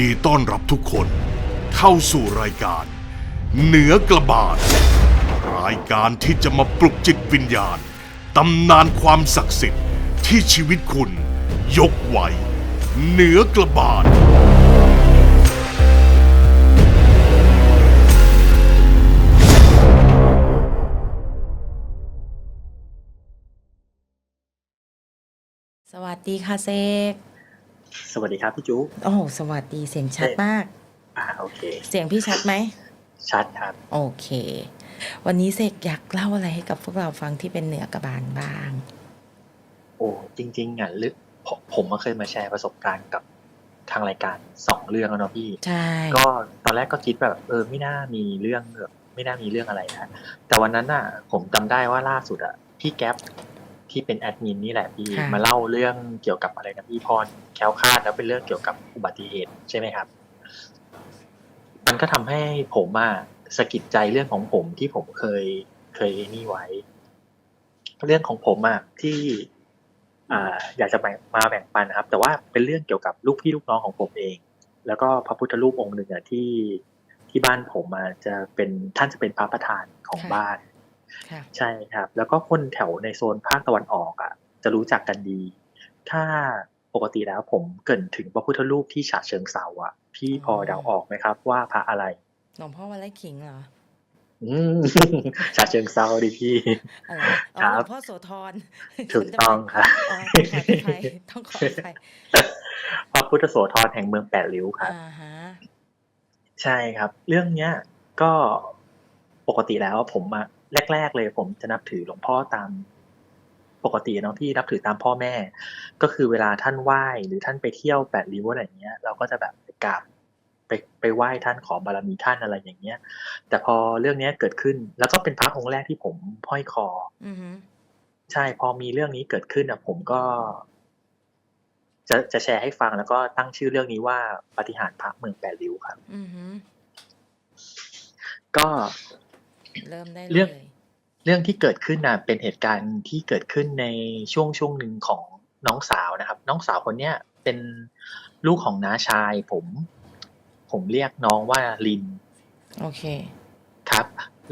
ดีต้อนรับทุกคนเข้าสู่รายการ เหนือกระบาด รายการที่จะมาปลุกจิตวิญญาณตำนานความศักดิ์สิทธิ์ที่ชีวิตคุณ ยกไว้ เหนือกระบาด สวัสดีค่ะเซก สวัสดีครับพี่จุ๊โอ้โหสวัสดีเสียงชัดมาก อ่าโอเค เสียงพี่ชัดไหม ชัดครับ โอเค วันนี้เสกอยากเล่าอะไรให้กับพวกเราฟังที่เป็นเหนือกระบาลบ้าง โอ้จริง ๆอะลึกผมผมมาเคยมาแชร์ประสบการณ์กับทางรายการสองเรื่องแล้วเนาะพี่ ใช่ ก็ตอนแรกก็คิดแบบเออไม่น่ามีเรื่องแบบไม่น่ามีเรื่องอะไรนะแต่วันนั้นน่ะ ผมจำได้ว่าล่าสุดอะพี่แก๊ป ที่เป็นแอดมินนี่แหละพี่มาเล่าเรื่องเกี่ยวกับอะไรนะพี่พรแคล้วคลาดแล้วเป็นเรื่องเกี่ยวกับอุบัติเหตุใช่ไหมครับ มันก็ทำให้ผมอะสะกิดใจเรื่องของผมที่ผมเคยเคยนี่ไว้ เรื่องของผมอะที่อ่าอยากจะแบ่งมาแบ่งปันนะครับ แต่ว่าเป็นเรื่องเกี่ยวกับลูกพี่ลูกน้องของผมเอง แล้วก็พระพุทธรูปองค์หนึ่งอะที่ที่บ้านผมอะจะเป็นท่านจะเป็นพระประธานของบ้านค่ะ ใช่ครับ แล้วก็คนแถวในโซนภาคตะวันออกอะ จะรู้จักกันดี ถ้าปกติแล้วผมเกรินถึงพระพุทธรูปที่ฉะเชิงเซาอะ พี่พอเดาออกไหมครับ ว่าพระอะไรหลวงพ่อวันไร่ขิงเหรออืมฉะเชิงเซาดิพี่อะไรอ๋อครับหลวงพ่อโสธรถูกต้องครับอ๋อต้องขออภัยต้องขออภัยพระพุทธโสธรแห่งเมืองแปดริ้วครับอ่าฮะใช่ครับ เรื่องเนี้ย ก็ปกติแล้วผมอะ แรก ๆ เลยผมจะนับถือหลวงพ่อตามปกติเนาะที่นับถือตามพ่อแม่ ก็คือเวลาท่านไหว้หรือท่านไปเที่ยวแปดริ้วอะไรอย่างเงี้ย เราก็จะแบบไปกราบไปไปไหว้ท่านขอบารมีท่านอะไรอย่างเงี้ย แต่พอเรื่องเนี้ยเกิดขึ้น แล้วก็เป็นพระองค์แรกที่ผมห้อยคออือฮึใช่พอมีเรื่องนี้เกิดขึ้นอะ ผมก็ จะจะแชร์ให้ฟังแล้วก็ตั้งชื่อเรื่องนี้ว่าปาฏิหารย์พระเมืองแปดริ้วครับอือฮึก็ เริ่มได้เรื่เลองยเรื่องที่เกิดขึ้นน่ะเป็นเหตุการณ์ที่เกิดขึ้นในช่วงช่วงหนึ่งของน้องสาวนะครับ น้องสาวคนเนี้ยเป็นลูกของน้าชาย ผม ผมเรียกน้องว่าลิน โอเค ครับ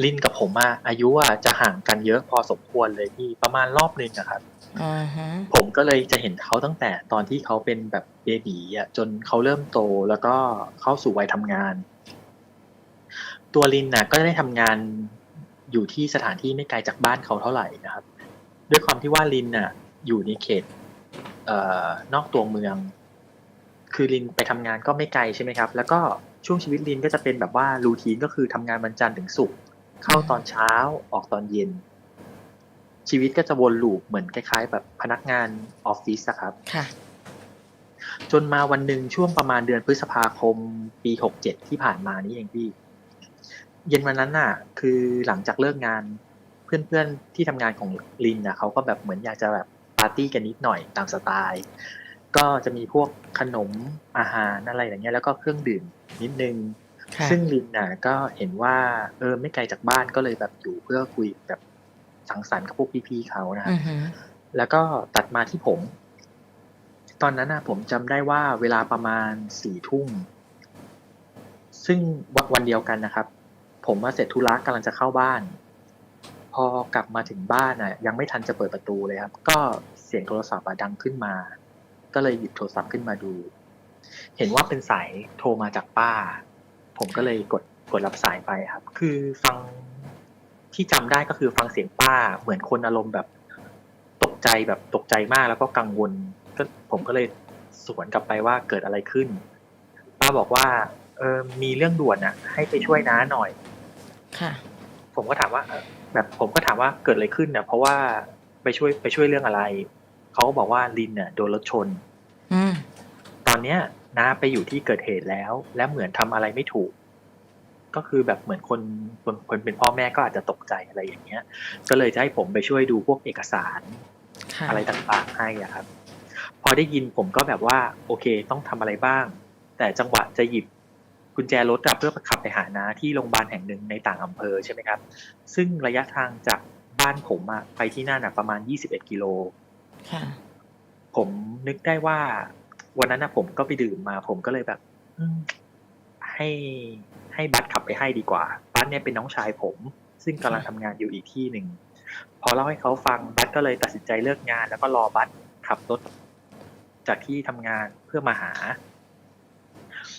ลินกับผมอะอายุอะจะห่างกันเยอะพอสมควรเลยพี่ประมาณรอบหนึ่งอะครับอ่าฮะผมก็เลยจะเห็นเขาตั้งแต่ตอนที่เขาเป็นแบบเบบีอะจนเขาเริ่มโตแล้วก็เข้าสู่วัยทำงาน ตัวลินน่ะ ก็ได้ทำงาน อยู่ที่สถานที่ไม่ไกลจากบ้านเขาเท่าไหร่นะครับ ด้วยความที่ว่าลินน่ะ อยู่ในเขตเอ่อนอกตัวเมือง คือลินไปทำงานก็ไม่ไกลใช่ไหมครับ แล้วก็ช่วงชีวิตลินก็จะเป็นแบบว่ารูทีนก็คือทำงานวันจันทร์ถึงศุกร์เข้าตอนเช้าออกตอนเย็น ชีวิตก็จะวนลูปเหมือนคล้าย ๆ แบบพนักงานออฟฟิศอะครับค่ะ จนมาวันหนึ่งช่วงประมาณเดือนพฤษภาคม ปีหกเจ็ดที่ผ่านมานี้เองพี่ เย็นวันนั้นน่ะ คือหลังจากเลิกงานเพื่อนๆที่ทำงานของลินน่ะเขาก็แบบเหมือนอยากจะแบบปาร์ตี้กันนิดหน่อยตามสไตล์ ก็จะมีพวกขนมอาหารอะไรอย่างเงี้ยแล้วก็เครื่องดื่มนิดนึงค่ะซึ่งลินน่ะ ก็เห็นว่า เออไม่ไกลจากบ้านก็เลยแบบอยู่เพื่อคุยแบบสังสรรค์กับพวกพี่ๆเขานะครับอือฮึแล้วก็ตัดมาที่ผม ตอนนั้นนะผมจำได้ว่าเวลาประมาณสี่ทุ่ม ซึ่งวันวันเดียวกันนะครับ ผมมาเสร็จธุระกำลังจะเข้าบ้าน พอกลับมาถึงบ้านน่ะ ยังไม่ทันจะเปิดประตูเลยครับ ก็เสียงโทรศัพท์ดังขึ้นมา ก็เลยหยิบโทรศัพท์ขึ้นมาดู เห็นว่าเป็นสายโทรมาจากป้า ผมก็เลยกดกดรับสายไปครับ คือฟังที่จำได้ก็คือฟังเสียงป้าเหมือนคนอารมณ์แบบตกใจแบบตกใจมากแล้วก็กังวลก็ผมก็เลยสวนกลับไปว่าเกิดอะไรขึ้น ป้าบอกว่า เออมีเรื่องด่วนอะให้ไปช่วยน้าหน่อย ค่ะ ผมก็ถามว่าเอ่อแบบผมก็ถามว่าเกิดอะไรขึ้นเนี่ยเพราะว่าไปช่วยไปช่วยเรื่องอะไร เขาก็บอกว่าลินเนี่ยโดนรถชนอืมตอนเนี้ยน้าไปอยู่ที่เกิดเหตุแล้ว และเหมือนทำอะไรไม่ถูก ก็คือแบบเหมือนคนคนคนเป็นพ่อแม่ก็อาจจะตกใจอะไรอย่างเงี้ย ก็เลยจะให้ผมไปช่วยดูพวกเอกสารค่ะอะไรต่างๆให้อะครับ พอได้ยินผมก็แบบว่า โอเค ต้องทำอะไรบ้าง แต่จังหวะจะหยิบ กุญแจรถอะเพื่อขับไปหาน้าที่โรงพยาบาลแห่งหนึ่งในต่างอำเภอใช่ไหมครับ ซึ่งระยะทางจากบ้านผมอะไปที่นั่นอะประมาณ 21 กิโลค่ะผมนึกได้ว่า วันนั้นนะผมก็ไปดื่มมา ผมก็เลยแบบอืมให้ให้บัสขับไปให้ดีกว่า บัสเนี่ยเป็นน้องชายผม ซึ่งกำลังทำงานอยู่อีกที่หนึ่งพอเล่าให้เขาฟังบัสก็เลยตัดสินใจเลิกงาน แล้วก็รอบัสขับรถจากที่ทำงานเพื่อมาหา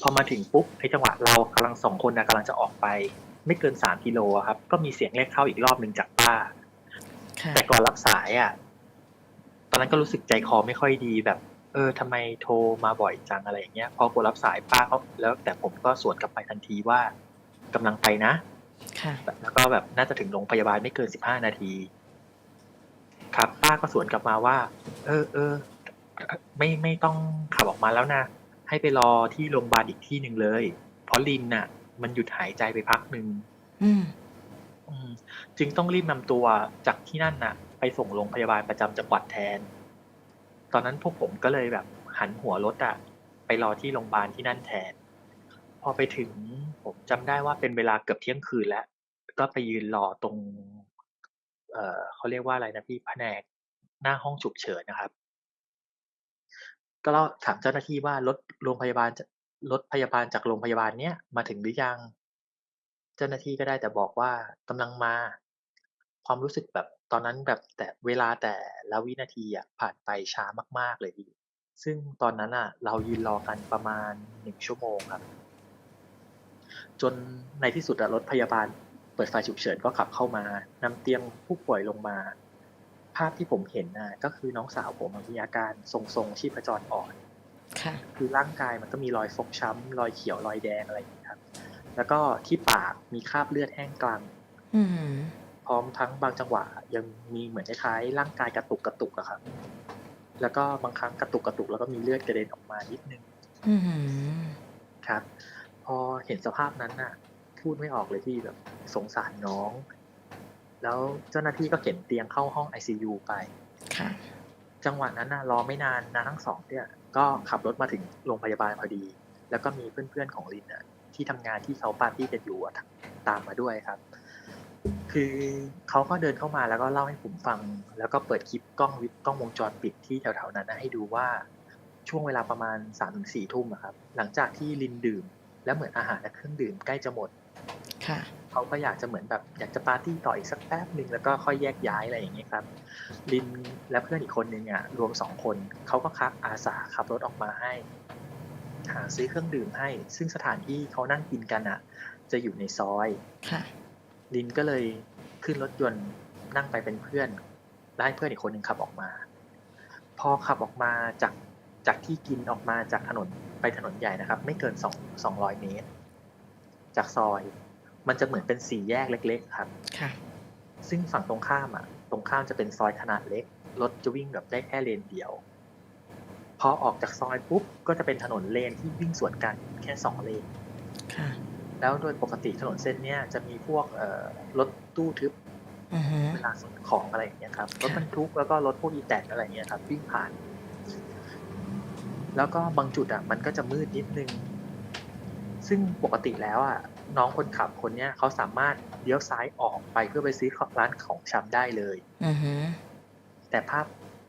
พอมาถึงปุ๊บในจังหวะเรากำลังสองคนนะกำลังจะออกไป ไม่เกินสามกิโลอะครับ ก็มีเสียงเรียกเข้าอีกรอบหนึ่งจากป้าค่ะแต่ก่อนรับสายอะ ตอนนั้นก็รู้สึกใจคอไม่ค่อยดีแบบ เออทำไมโทรมาบ่อยจังอะไรอย่างเงี้ย พอกดรับสายป้าเขาแล้ว แต่ผมก็สวนกลับไปทันทีว่ากำลังไปนะค่ะแล้วก็แบบน่าจะถึงโรงพยาบาลไม่เกินสิบห้านาที ครับ ป้าก็สวนกลับมาว่า เออเออไม่ไม่ต้องขับออกมาแล้วนะ ให้ไปรอที่โรงพยาบาลอีกที่หนึ่งเลย เพราะลินน่ะ มันหยุดหายใจไปพักหนึ่งอืมอืมจึงต้องรีบนำตัวจากที่นั่นน่ะ ไปส่งโรงพยาบาลประจำจังหวัดแทน ตอนนั้นพวกผมก็เลยแบบหันหัวรถอะไปรอที่โรงพยาบาลที่นั่นแทน พอไปถึงผมจำได้ว่าเป็นเวลาเกือบเที่ยงคืนแล้ว ก็ไปยืนรอตรง เอ่อเขาเรียกว่าอะไรนะพี่แผนกหน้าห้องฉุกเฉินนะครับ ก็เราถามเจ้าหน้าที่ว่ารถโรงพยาบาลจะรถพยาบาลจากโรงพยาบาลเนี้ยมาถึงหรือยัง เจ้าหน้าที่ก็ได้แต่บอกว่ากำลังมา ความรู้สึกแบบตอนนั้นแบบแต่เวลาแต่ละวินาทีอะผ่านไปช้ามาก ๆ เลยพี่ซึ่งตอนนั้นอะ เรายืนรอกันประมาณหนึ่งชั่วโมงครับ จนในที่สุดรถพยาบาล เปิดไฟฉุกเฉินก็ขับเข้ามานำเตียงผู้ป่วยลงมาาพที่ผมเห็นน่ะก็คือน้องสาวผมอะมีอาการทรงๆชีพจรอ่อนค่ะ คือร่างกายมันก็มีรอยฟกช้ำรอยเขียวรอยแดงอะไรอย่างนี้ครับ แล้วก็ที่ปากมีคราบเลือดแห้งกลางอืมพร้อมทั้งบางจังหวะ ยังมีเหมือนคล้ายๆร่างกายกระตุกกระตุกอะครับ แล้วก็บางครั้งกระตุกกระตุกแล้วก็มีเลือดกระเด็นออกมานิดนึงอืมครับ พอเห็นสภาพนั้นน่ะ พูดไม่ออกเลยที่แบบสงสารน้อง แล้วเจ้าหน้าที่ก็เข็นเตียงเข้าห้อง ICU ไปค่ะจังหวะนั้นน่ะรอไม่นานนาทั้งสองเนี่ย ก็ขับรถมาถึงโรงพยาบาลพอดี แล้วก็มีเพื่อนๆของลินน่ะ ที่ทำงานที่เขาปาร์ตี้กันอยู่อะตามมาด้วยครับ คือเขาก็เดินเข้ามาแล้วก็เล่าให้ผมฟัง แล้วก็เปิดคลิปกล้องวิกล้องวงจรปิดที่แถวๆนั้นนะให้ดูว่าช่วงเวลาประมาณสามถึงสี่ทุ่มอะครับ หลังจากที่ลินดื่ม แล้วเหมือนอาหารและเครื่องดื่มใกล้จะหมด ค่ะ เขาก็อยากจะเหมือนแบบอยากจะปาร์ตี้ต่ออีกสักแป๊บหนึ่งแล้วก็ค่อยแยกย้ายอะไรอย่างเงี้ยครับลินและเพื่อนอีกคนนึงอะรวมสองคนเขาก็คับอาสาขับรถออกมาให้ หาซื้อเครื่องดื่มให้ ซึ่งสถานที่เขานั่งกินกันอะ จะอยู่ในซอยค่ะลินก็เลยขึ้นรถยนต์นั่งไปเป็นเพื่อนแล้วให้เพื่อนอีกคนหนึ่งขับออกมา พอขับออกมาจากจากที่กินออกมาจากถนนไปถนนใหญ่นะครับ ไม่เกินสองสองร้อยเมตร จากซอย มันจะเหมือนเป็นสี่แยกเล็ก ๆ ครับค่ะ ซึ่งฝั่งตรงข้ามอะ ตรงข้ามจะเป็นซอยขนาดเล็ก รถจะวิ่งแบบได้แค่เลนเดียว พอออกจากซอยปุ๊บ ก็จะเป็นถนนเลนที่วิ่งสวนกันแค่สองเลน ค่ะ แล้วโดยปกติถนนเส้นเนี้ยจะมีพวกเอ่อรถตู้ทึบอือฮึเวลาส่งของอะไรอย่างเงี้ยครับรถบรรทุกแล้วก็รถพวกอีแตนอะไรอย่างเงี้ยครับวิ่งผ่าน แล้วก็บางจุดอะ มันก็จะมืดนิดนึง ซึ่งปกติแล้วอะน้องคนขับคนเนี้ยเขาสามารถเลี้ยวซ้ายออกไปเพื่อไปซื้อร้านของชำได้เลยอือฮึแต่ภาพ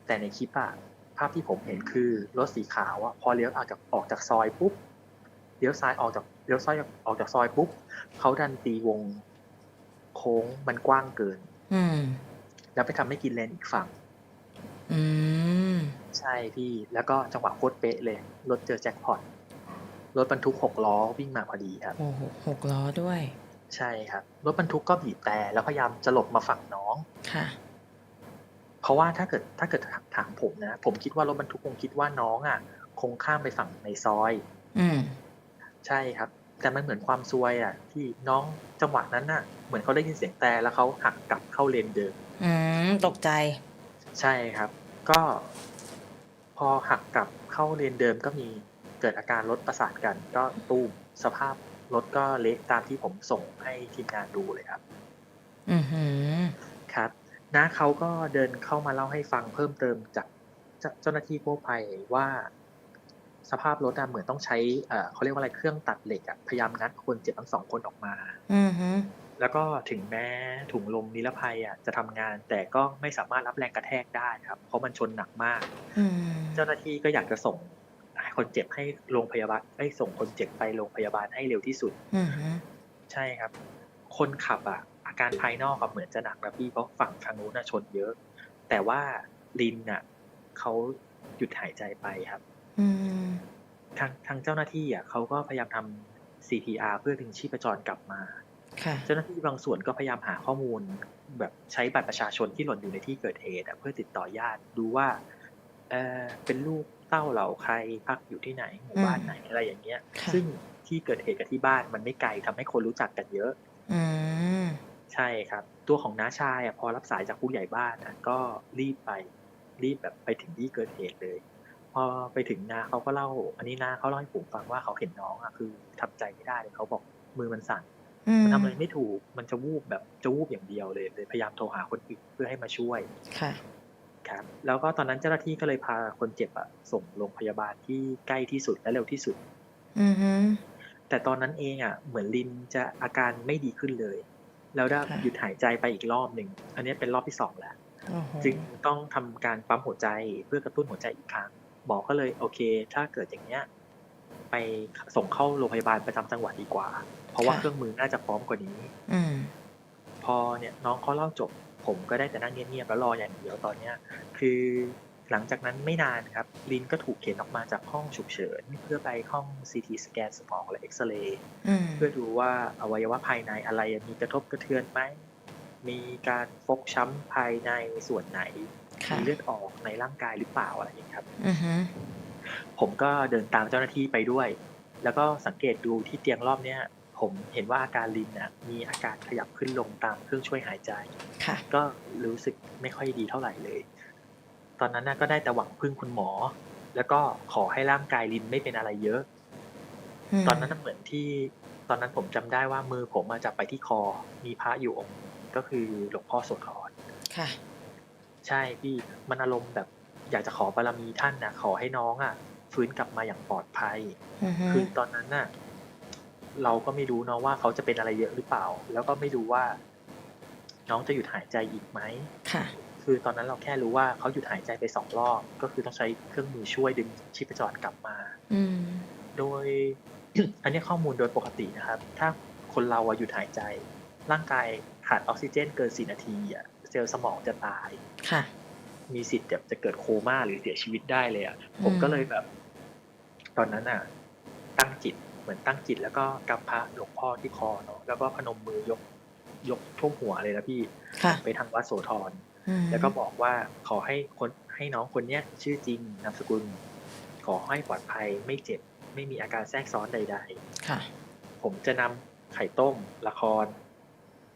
แต่ในคลิปอะภาพที่ผมเห็นคือรถสีขาวอะพอเลี้ยวออกจากออกจากซอยปุ๊บเลี้ยวซ้ายออกจากเลี้ยวซ้ายออกจากซอยปุ๊บเขาดันตีวงโค้งมันกว้างเกิน อืมแล้วไปทำให้กินเลนอีกฝั่ง อืมใช่พี่ แล้วก็จังหวะโคตรเป๊ะเลย รถเจอแจ็คพอต รถบรรทุกหกล้อวิ่งมาพอดีครับ โอ้โหหกล้อด้วย ใช่ครับ รถบรรทุกก็บีบแต่แล้วพยายามจะหลบมาฝั่งน้อง ค่ะ เพราะว่าถ้าเกิดถ้าเกิดถามผมนะ ผมคิดว่ารถบรรทุกคงคิดว่าน้องอะ คงข้ามไปฝั่งในซอย อืม ใช่ครับ แต่มันเหมือนความซวยอะ ที่น้องจังหวะนั้นน่ะ เหมือนเขาได้ยินเสียงแต่แล้วเขาหักกลับเข้าเลนเดิม อืม ตกใจ ใช่ครับ ก็ พอหักกลับเข้าเลนเดิมก็มี เกิดอาการรถประสานกัน ก็ตู้มสภาพรถก็เละตามที่ผมส่งให้ทีมงานดูเลยครับ อือหือครับน้าเขาก็เดินเข้ามาเล่าให้ฟังเพิ่มเติมจากเจ้าเจ้าหน้าที่กู้ภัยว่า สภาพรถอะเหมือนต้องใช้เอ่อเขาเรียกว่าอะไรเครื่องตัดเหล็กอะพยายามงัดคนเจ็บทั้งสองคนออกมาอือฮึแล้วก็ถึงแม้ถุงลมนิรภัยอะจะทำงาน แต่ก็ไม่สามารถรับแรงกระแทกได้ครับ เพราะมันชนหนักมากอืมเจ้าหน้าที่ก็อยากจะส่ง คคนเจ็บให้โรงพยาบาลให้ยส่งคนเจ็บไปโรงพยาบาลให้เร็วที่สุดอือฮึใช่ครับ คนขับอะอาการภายนอกอะเหมือนจะหนักนะพี่เพราะฝั่งทางนู้นน่ะชนเยอะ แต่ว่าลินน่ะเขาหยุดหายใจไปครับอืมทางทางเจ้าหน้าที่อะเขาก็พยายามทำ CPR เพื่อดึงชีพจรกลับมาค่ะเจ้าหน้าที่บางส่วนก็พยายามหาข้อมูล แบบใช้บัตรประชาชนที่หล่นอยู่ในที่เกิดเหตุอะเพื่อติดต่อญาติดูว่าเออเป็นลูก เต้าเหล่าใครพักอยู่ที่ไหนหมู่บ้านอืมไหนอะไรอย่างเงี้ย ค่ะซึ่งที่เกิดเหตุกับที่บ้านมันไม่ไกลทำให้คนรู้จักกันเยอะ อืมใช่ครับ ตัวของน้าชายอะพอรับสายจากผู้ใหญ่บ้านอะก็รีบไปรีบแบบไปถึงที่เกิดเหตุเลย พอไปถึงนาเขาก็เล่า อันนี้นาเขาเล่าให้ผมฟังว่าเขาเห็นน้องอะคือทำใจไม่ได้เลยเขาบอกมือมันสั่นอืมมันทำอะไรไม่ถูกมันจะวูบแบบจะวูบอย่างเดียวเลยเลยพยายามโทรหาคนอื่นเพื่อให้มาช่วย ค่ะ ครับ แล้วก็ตอนนั้นเจ้าหน้าที่ก็เลยพาคนเจ็บอะส่งโรงพยาบาลที่ใกล้ที่สุดและเร็วที่สุด อือฮึแต่ตอนนั้นเองอะเหมือนลินจะอาการไม่ดีขึ้นเลย แล้วได้ค่ะหยุดหายใจไปอีกรอบหนึ่ง อันนี้เป็นรอบที่สองแล้วโอ้โหจึงต้องทำการปั๊มหัวใจเพื่อกระตุ้นหัวใจอีกครั้ง หมอก็เลยโอเค ถ้าเกิดอย่างเนี้ยไปส่งเข้าโรงพยาบาลประจำจังหวัดดีกว่า เพราะว่าเครื่องมือน่าจะพร้อมกว่านี้ อืมพอเนี่ยน้องเขาเล่าจบ ผมก็ได้แต่นั่งเงียบๆแล้วรออย่างเดียวตอนเนี้ยคือหลังจากนั้นไม่นานครับลินก็ถูกเข็นออกมาจากห้องฉุกเฉิน เพื่อไปห้องซีทีสแกนสมองและเอ็กซเรย์อืมเพื่อดูว่าอวัยวะภายในอะไรมีกระทบกระเทือนไหมมีการฟกช้ำภายในส่วนไหนค่ะมีเลือดออกในร่างกายหรือเปล่าอะไรอย่างนี้ยครับอือฮึผมก็เดินตามเจ้าหน้าที่ไปด้วย แล้วก็สังเกตดูที่เตียงรอบเนี้ย ผมเห็นว่าอาการลินน่ะมีอาการขยับขึ้นลงตามเครื่องช่วยหายใจ ค่ะ ก็รู้สึกไม่ค่อยดีเท่าไหร่เลย ตอนนั้นน่ะก็ได้แต่หวังพึ่งคุณหมอ แล้วก็ขอให้ร่างกายลินไม่เป็นอะไรเยอะมตอนนั้นน่ะเหมือนที่ตอนนั้นผมจำได้ว่ามือผมมาจับไปที่คอ มีพระอยู่องค์หนึ่งก็คือหลวงพ่อโสธรค่ะ ใช่พี่มันอารมณ์แบบอยากจะขอบารมีท่านนะขอให้น้องอะ ฟื้นกลับมาอย่างปลอดภัยอือฮึคือตอนนั้นน่ะ เราก็ไม่รู้เนาะว่าเขาจะเป็นอะไรเยอะหรือเปล่า แล้วก็ไม่รู้ว่า น้องจะหยุดหายใจอีกไหมค่ะ คือตอนนั้นเราแค่รู้ว่าเขาหยุดหายใจไปสองรอบ ก็คือต้องใช้เครื่องมือช่วยดึงชีพจรกลับมา อืม โดย อันนี้ข้อมูลโดยปกตินะครับ ถ้าคนเราอะหยุดหายใจ ร่างกายขาดออกซิเจนเกินสี่นาทีอะเซลล์สมองจะตาย ค่ะ มีสิทธิ์แบบจะเกิดโคม่าหรือเสียชีวิตได้เลยอะผมก็เลยแบบ ตอนนั้นอะตั้งจิตเห มือนตั้งจิตแล้วก็กำพระหลวงพ่อที่คอเนาะแล้วก็พนมมือยกยกท่วมหัวเลยนะพี่ค่ะไปทางวัดโสธรอืมแล้วก็บอกว่าขอให้คนให้น้องคนเนี้ยชื่อจริงนามสกุล ขอให้ปลอดภัยไม่เจ็บ ไม่มีอาการแทรกซ้อนใดค่ะๆผมจะนำไข่ต้ม ละคร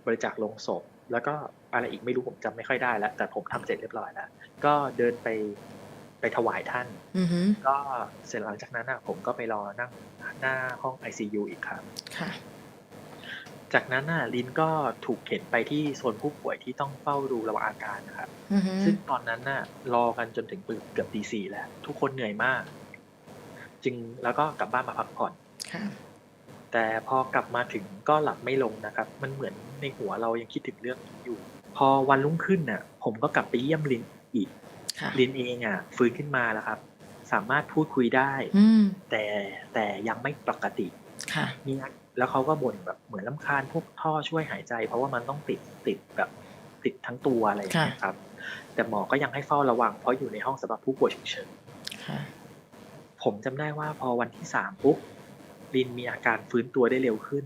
บริจาคลงศพ แล้วก็อะไรอีกไม่รู้ผมจำไม่ค่อยได้แล้วแต่ผมทำเสร็จเรียบร้อยแล้วก็เดินไป ไปถวายท่าน อือฮึก็เสร็จหลังจากนั้นอะผมก็ไปรอนั่งหน้าห้อง ICU อีกครั้งค่ะ จากนั้นน่ะลินก็ถูกเข็นไปที่โซนผู้ป่วยที่ต้องเฝ้าดูระวังอาการนะครับ อือฮึซึ่งตอนนั้นน่ะ รอกันจนถึงเกือบตีสี่แล้ว ทุกคนเหนื่อยมาก จึงแล้วก็กลับบ้านมาพักผ่อน ค่ะ แต่พอกลับมาถึงก็หลับไม่ลงนะครับ มันเหมือนในหัวเรายังคิดถึงเรื่องนี้อยู่ พอวันรุ่งขึ้นน่ะ ผมก็กลับไปเยี่ยมลินอีก ค่ะ ลินเองอะฟื้นขึ้นมาแล้วครับ สามารถพูดคุยได้ อืมแต่แต่ยังไม่ปกติค่ะ มีอาแล้วเขาก็บ่นแบบเหมือนลำคาญพวกท่อช่วยหายใจ เพราะว่ามันต้องติดติดแบบติดทั้งตัวอะไรอย่างเงี้ยครับ แต่หมอก็ยังให้เฝ้าระวัง เพราะอยู่ในห้องสำหรับผู้ป่วยฉุกเฉิน ค่ะ ผมจำได้ว่าพอวันที่สามปุ๊บลินมีอาการฟื้นตัวได้เร็วขึ้น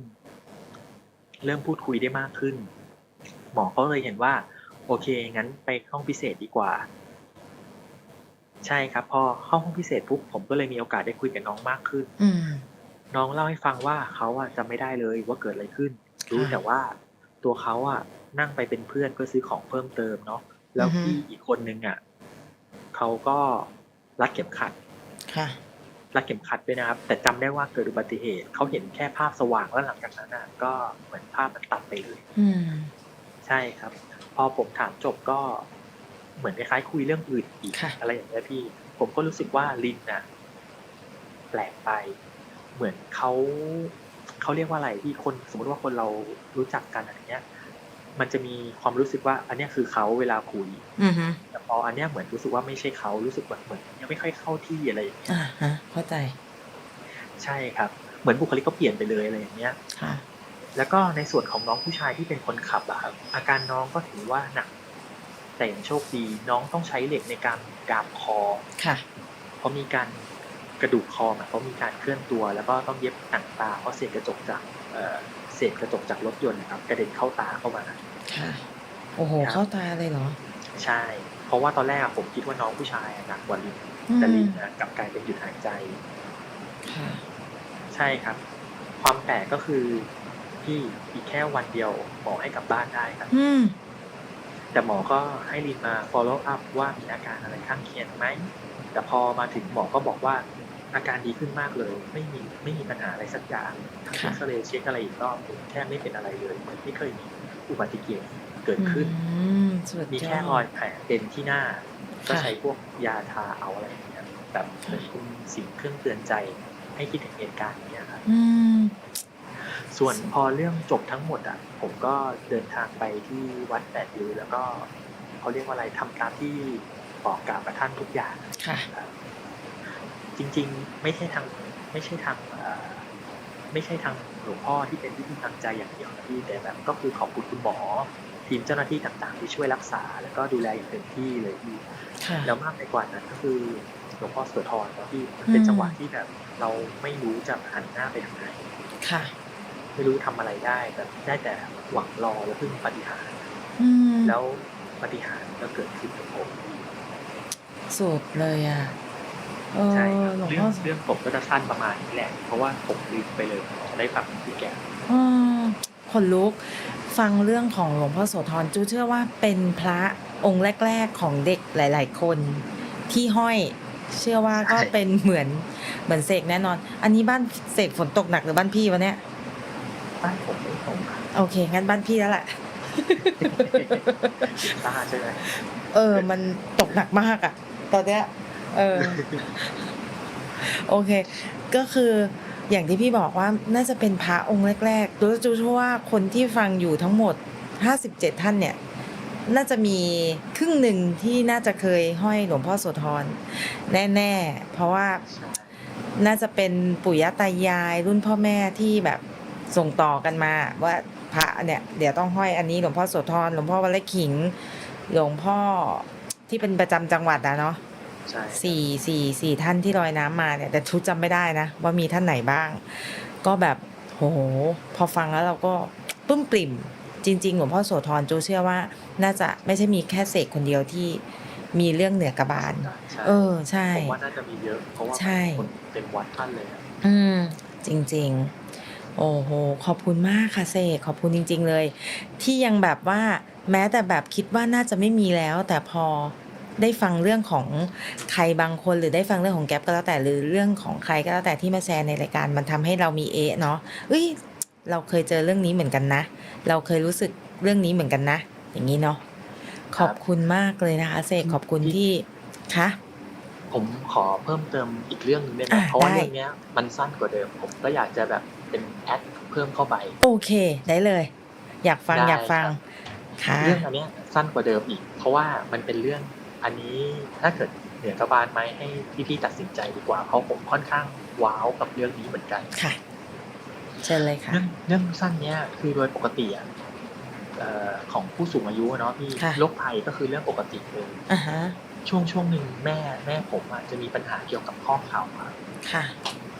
เริ่มพูดคุยได้มากขึ้น หมอก็เลยเห็นว่า โอเคงั้นไปห้องพิเศษดีกว่า ใช่ครับ พอเข้าห้องพิเศษปุ๊บผมก็เลยมีโอกาสได้คุยกับน้องมากขึ้น อืม น้องเล่าให้ฟังว่าเขาอะจำไม่ได้เลยว่าเกิดอะไรขึ้น รู้ค่ะ แต่ว่าตัวเขาอะนั่งไปเป็นเพื่อนเพื่อซื้อของเพิ่มเติมเนาะแล้วอือฮึพี่อีกคนนึงอะเขาก็รัดเข็มขัด ค่ะ รัดเข็มขัดด้วยนะครับ แต่จำได้ว่าเกิดอุบัติเหตุเขาเห็นแค่ภาพสว่างแล้วหลังจากนั้นอะก็เหมือนภาพมันตัดไปเลย อืม ใช่ครับ พอผมถามจบก็ เหมือนคล้ายๆคุยเรื่องอื่นอีกค่ะอะไรอย่างเงี้ยพี่ ผมก็รู้สึกว่าลินน่ะ แปลกไป เหมือนเขาเขาเรียกว่าอะไรที่คนสมมติว่าคนเรารู้จักกันอะไรเงี้ย มันจะมีความรู้สึกว่า อันเนี้ยคือเขาเวลาคุยอือฮึแต่พออันเนี้ยเหมือนรู้สึกว่าไม่ใช่เขารู้สึกแบบเหมือนยังไม่ค่อยเข้าที่อะไรอย่างเงี้ยอ่าฮะเข้าใจ ใช่ครับ เหมือนบุคลิกก็เปลี่ยนไปเลยอะไรอย่างเงี้ยค่ะแล้วก็ในส่วนของน้องผู้ชายที่เป็นคนขับอะครับอาการน้องก็ถือว่าหนัก แต่ยังโชคดีน้องต้องใช้เหล็กในการดามคอ ค่ะ เพราะมีการกระดูกคออะเพราะมีการเคลื่อนตัว แล้วก็ต้องเย็บหนังตาเพราะเศษกระจกจากเอ่อเศษกระจกจากรถยนต์นะครับกระเด็นเข้าตาเข้ามาค่ะโอ้โหครับเข้าตาเลยเหรอ ใช่ เพราะว่าตอนแรกอะผมคิดว่าน้องผู้ชายอะหนักกว่าลินอืมแต่ลินนะกลับกลายเป็นหยุดหายใจค่ะใช่ครับ ความแปลกก็คือพี่อีกแค่วันเดียวหมอให้กลับบ้านได้ครับอืม แต่หมอก็ให้ลินมา follow up ว่ามีอาการอะไรข้างเคียงไหม แต่พอมาถึงหมอก็บอกว่าอาการดีขึ้นมากเลย ไม่มีไม่มีปัญหาอะไรสักอย่างทั้งค่ะเอ็กซเรย์เช็คอะไรอีกรอบหนึ่งแค่ไม่เป็นอะไรเลยเหมือนไม่เคยมีอุบัติเหตุเกิดขึ้นอืมสุดมียแค่อรอยดแผลเป็นที่หน้า ก็ค่ะใช้พวกยาทาเอาอะไรอย่างเงี้ยแบบเหมือนคุณสิ่งเครื่องเตือนใจให้คิดถึงเหตุการณ์เนี้ยครับอืม ส่วนพอเรื่องจบทั้งหมดอะผมก็เดินทางไปที่วัดแปดริ้วแล้วก็เขาเรียกว่าอะไรทำตามที่บอกกล่าวกับท่านทุกอย่างค่ะครับจริง ๆ ไม่ใช่ทางไม่ใช่ทางเอ่อไม่ใช่ทางหลวงพ่อที่เป็นวิธีทางใจอย่างเดียวนะพี่แต่แบบก็คือขอบคุณคุณหมอ ทีมเจ้าหน้าที่ต่างๆ ที่ช่วยรักษา แล้วก็ดูแลอย่างเต็มที่เลยพี่ค่ะแล้วมากไปกว่านั้นก็คือหลวงพ่อโสธรเนาะพี่มันเป็นอืมจังหวะที่แบบ เราไม่รู้จะหันหน้าไปทางไหนค่ะ ไม่รู้ทำอะไรได้แบบได้แต่หวังรอแล้วพึ่งปฏิหารย์อืมแล้วปฏิหารย์ก็เกิดขึ้นกับผมสุดเลยอะเออใช่ครับหลวงเรื่พ่อองเรื่องผมก็จะสั้นประมาณนี้แหละ เพราะว่าผมลืมไปเลยจะได้ฟังพี่แกอืมขนลุกฟังเรื่องของหลวงพ่อโสธรจูเชื่อว่าเป็นพระองค์แรก ๆของเด็กหลาย ๆ คนที่ห้อยเชื่อว่าก็เป็นเหมือนเหมือนเสกแน่นอน อันนี้บ้านเสกฝนตกหนักหรือบ้านพี่วะเนี่ย บ้านผมไม่ตรงครับโอเค งั้นบ้านพี่แล้วแหละ ตาใช่ไหมเออ มันตกหนักมากอะตอนเนี้ย เออ โอเค ก็คืออย่างที่พี่บอกว่าน่าจะเป็นพระองค์แรกๆโดยจูเชื่อว่าคนที่ฟังอยู่ทั้งหมด 57 ท่านเนี่ย น่าจะมีครึ่งหนึ่งที่น่าจะเคยห้อยหลวงพ่อโสธรแน่ ๆ เพราะว่าใช่น่าจะเป็นปู่ย่าตายายรุ่นพ่อแม่ที่แบบ ส่งต่อกันมาว่าพระเนี่ยเดี๋ยวต้องห้อยอันนี้หลวงพ่อโสธรหลวงพ่อวัดไร่ขิง หลวงพ่อที่เป็นประจำจังหวัดอะเนาะใช่สี่สี่สี่ท่านที่ลอยน้ำมาเนี่ย แต่ชุดจำไม่ได้นะ ว่ามีท่านไหนบ้าง ก็แบบโห พอฟังแล้วเราก็ปลื้มปริ่ม จริง ๆ หลวงพ่อโสธรจูเชื่อว่า น่าจะไม่ใช่มีแค่เสกคนเดียวที่มีเรื่องเหนือกระบาลใช่เออ ใช่ผมว่าน่าจะมีเยอะ เพราะว่าใช่คนเต็มวัดท่านเลยอะอืม จริง ๆ โอ้โห ขอบคุณมากค่ะเสกขอบคุณจริง ๆ เลย ที่ยังแบบว่าแม้แต่แบบคิดว่าน่าจะไม่มีแล้ว แต่พอได้ฟังเรื่องของใครบางคนหรือได้ฟังเรื่องของแก๊ปก็แล้วแต่หรือเรื่องของใครก็แล้วแต่ที่มาแชร์ในรายการมันทำให้เรามีเอะเนาะเอ้ยเราเคยเจอเรื่องนี้เหมือนกันนะ เราเคยรู้สึกเรื่องนี้เหมือนกันนะ อย่างนี้เนาะขอบคุณมากเลยนะคะเสกขอบคุณที่คะผมขอเพิ่มเติมอีกเรื่องหนึงได้ไหมอะเพราะว่าได้เรื่องเนี้ยมันสั้นกว่าเดิม ผมก็อยากจะแบบ เป็นแอดเพิ่มเข้าไป โอเคได้เลย อยากฟังได้อยากฟังค่ะ เรื่องอันเนี้ยสั้นกว่าเดิมอีก เพราะว่ามันเป็นเรื่องอันนี้ถ้าเกิดเหนือกระบาลไหมให้พี่ๆตัดสินใจดีกว่าเพราะผมค่อนข้างว้าวกับเรื่องนี้เหมือนกัน ค่ะ เชิญเลยค่ะ เรื่องเรื่องสั้นเนี้ยคือโดยปกติอะเอ่อของผู้สูงอายุอะเนาะพี่ค่ะ โรคภัยก็คือเรื่องปกติเลยอ่าฮะช่วงช่วงหนึ่งแม่แม่ผมอะจะมีปัญหาเกี่ยวกับข้อเข่าอะค่ะ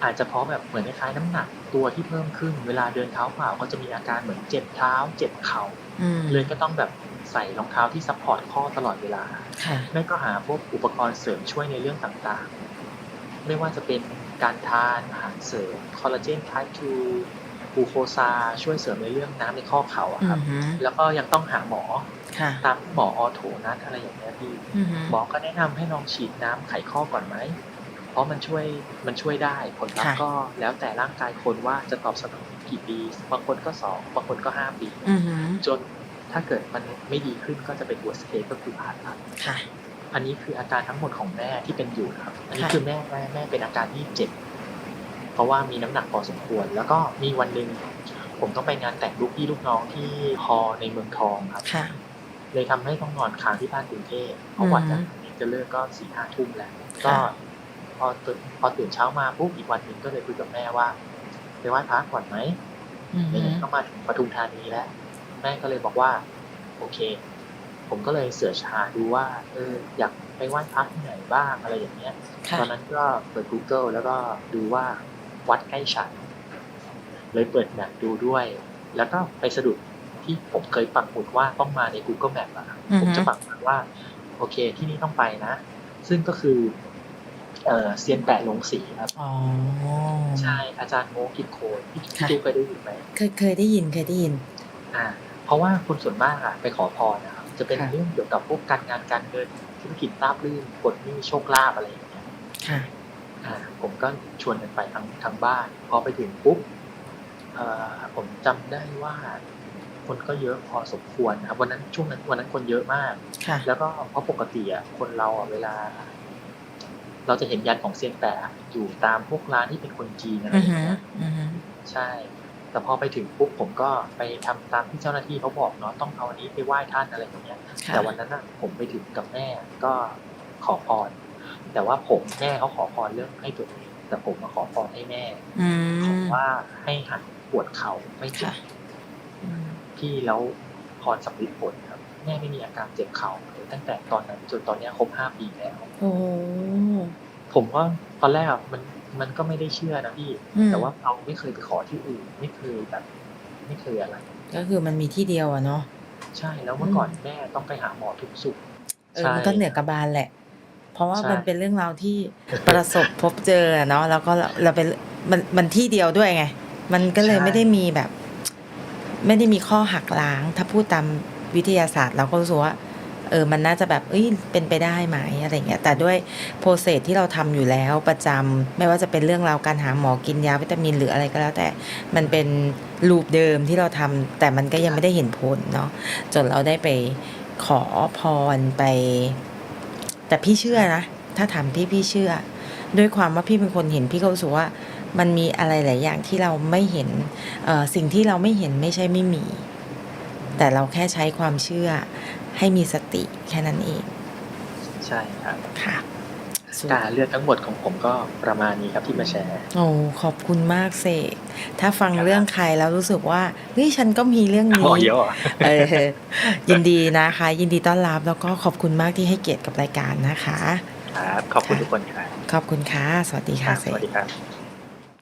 อาจจะเพราะแบบเหมือนคล้ายๆน้ำหนักตัวที่เพิ่มขึ้น เวลาเดินเท้าเปล่าก็จะมีอาการเหมือนเจ็บเท้า เจ็บเข่าอืมเลยก็ต้องแบบใส่รองเท้าที่ซัพพอร์ตข้อตลอดเวลาค่ะแม่ก็หาพวกอุปกรณ์เสริมช่วยในเรื่องต่างๆ ไม่ว่าจะเป็นการทานอาหารเสริมคอลลาเจนไทป์2บูโคซาช่วยเสริมในเรื่องน้ำในข้อเข่าอะอืครับมฮึแล้วก็ยังต้องหาหมอค่ะตามหมอออโถนัดอะไรอย่างเงี้ยพี่อืมฮึหมอก็แนะนำให้ลองฉีดน้ำไขข้อก่อนไหม เพราะมันช่วยมันช่วยได้ผลลัพธ์ก็แล้วแต่ร่างกายคนว่าจะตอบสนองกี่ปี บางคนก็สองบางคนก็ห้าปีอืมฮึจนถ้าเกิดมันไม่ดีขึ้นก็จะเป็น worst case ก็คือผ่าตัดค่ะอันนี้คืออาการทั้งหมดของแม่ที่เป็นอยู่นะครับ อันนี้ค่ะคือแม่แม่แม่เป็นอาการที่เจ็บเพราะว่ามีน้ำหนักพอสมควร แล้วก็มีวันหนึ่งผมต้องไปงานแต่งลูกพี่ลูกน้องที่ฮอในเมืองทองครับค่ะเลยทำให้ต้องนอนค้างที่บ้านกรุงเทพเพราะวันนั้นจะเลิกก็สี่ห้าทุ่มแล้ว ก็ค่ะ พอตื่นพอตื่นเช้ามาปุ๊บอีกวันหนึ่งก็เลยคุยกับแม่ว่าไปไหว้พระก่อนไหมอือไหฮึนๆก็มาถึงปทุมธานีแล้ว แม่ก็เลยบอกว่า โอเค ผมก็เลยเสิร์ชหาดูว่า เออ อยากไปไหว้พระที่ไหนบ้างอะไรอย่างเงี้ยค่ะตอนนั้นก็เปิด Google แล้วก็ดูว่าวัดใกล้ฉัน เลยเปิดแมปดูด้วย แล้วก็ไปสะดุดที่ผมเคยปักหมุดว่าต้องมาใน Google Map อะครับผมจะปักหมุดว่า โอเค ที่นี่ต้องไปนะ ซึ่งก็คือ เออเซียนแปะลงสีครับ อ๋อ ใช่อาจารย์โมกิดโคนพี่พี่ค่ะดูเคยได้ยินไหมเคยเคยได้ยินเคยได้ยิน อ่า เพราะว่าคนส่วนมากอะไปขอพรนะครับ จะเป็นค่ะ เรื่องเกี่ยวกับพวกการงานการเงินธุรกิจราบรื่นปลดหนี้โชคลาภอะไรอย่างเงี้ย ค่ะ อ่าผมก็ชวนกันไปทั้งทั้งบ้าน พอไปถึงปุ๊บเอ่อผมจำได้ว่า คนก็เยอะพอสมควรนะครับวันนั้นช่วงนั้นวันนั้นคนเยอะมาก ค่ะ แล้วก็เพราะปกติอะคนเราอะเวลา เราจะเห็นยันของเซียนแปะอยู่ตามพวกร้านที่เป็นคนจีนอะไรอืออย่างฮึเงี้ยอือฮึใช่ แต่พอไปถึงปุ๊บผมก็ไปทำตามที่เจ้าหน้าที่เขาบอกเนาะต้องเอาอันนี้ไปไหว้ท่านอะไรอย่างเงี้ยค่ะแต่วันนั้นน่ะผมไปถึงกับแม่ก็ขอพร แต่ว่าผมแม่เขาขอพรเรื่องให้ตัวเองแต่ผมมาขอพรให้แม่อืขอมว่าให้หายปวดเข่าไม่เจ็บค่ะอืมพี่แล้วพรสำเร็จผลครับแม่ไม่มีอาการเจ็บเข่าเลยตั้งแต่ตอนนั้นจนตอนเนี้ยครบห้าปีแล้วโอ้โหผมก็ตอนแรกอะมันมันก็ไม่ได้เชื่อนะพี่อืมแต่ว่าเราไม่เคยไปขอที่อื่น ไม่เคยแบบไม่เคยอะไร ก็คือมันมีที่เดียวอะเนาะใช่แล้วเมื่อก่อนแม่ต้องไปหาหมอทุกสุขเออใช่มันก็เหนือกระบาลแหละ เพราะว่าใช่มันเป็นเรื่องราวที่ประสบพบเจออะเนาะแล้วก็เราเราเป็นมันมันที่เดียวด้วยไง มันก็เลยไม่ได้มีแบบ ไม่ได้มีข้อหักล้างถ้าพูดตาม วิทยาศาสตร์เราก็รู้สึกว่าเออมันน่าจะแบบเอ้ยเป็นไปได้ไหมอะไรเงี้ยแต่ด้วยโปรเซสที่เราทำอยู่แล้วประจำไม่ว่าจะเป็นเรื่องราวการหาหมอกินยาวิตามินหรืออะไรก็แล้ว แต่มันเป็นลูปเดิมที่เราทำแต่มันก็ยังไม่ได้เห็นผลเนาะจนเราได้ไปขอพรไป แต่พี่เชื่อนะถ้าถามพี่พี่เชื่อ ด้วยความว่าพี่เป็นคนเห็นพี่ก็รู้สึกว่ามันมีอะไรหลายอย่างที่เราไม่เห็นสิ่งที่เราไม่เห็นไม่ใช่ไม่มี แต่เราแค่ใช้ความเชื่อให้มีสติแค่นั้นเอง ใช่ครับค่ะสุดการเลือดทั้งหมดของผมก็ประมาณนี้ครับที่มาแชร์ โอ้ขอบคุณมากเสกถ้าฟังครับเรื่องใครแล้วรู้สึกว่าเฮ้ยฉันก็มีเรื่องอ๋นี้อเยอะเหรอเออยินดีนะคะ ยินดีต้อนรับแล้วก็ขอบคุณมากที่ให้เกียรติกับรายการนะคะ ครับ ขอบคุณทุกคนครับ ขอบคุณค่ะ สวัสดีคค่ะรับเสสวัสกดีครับ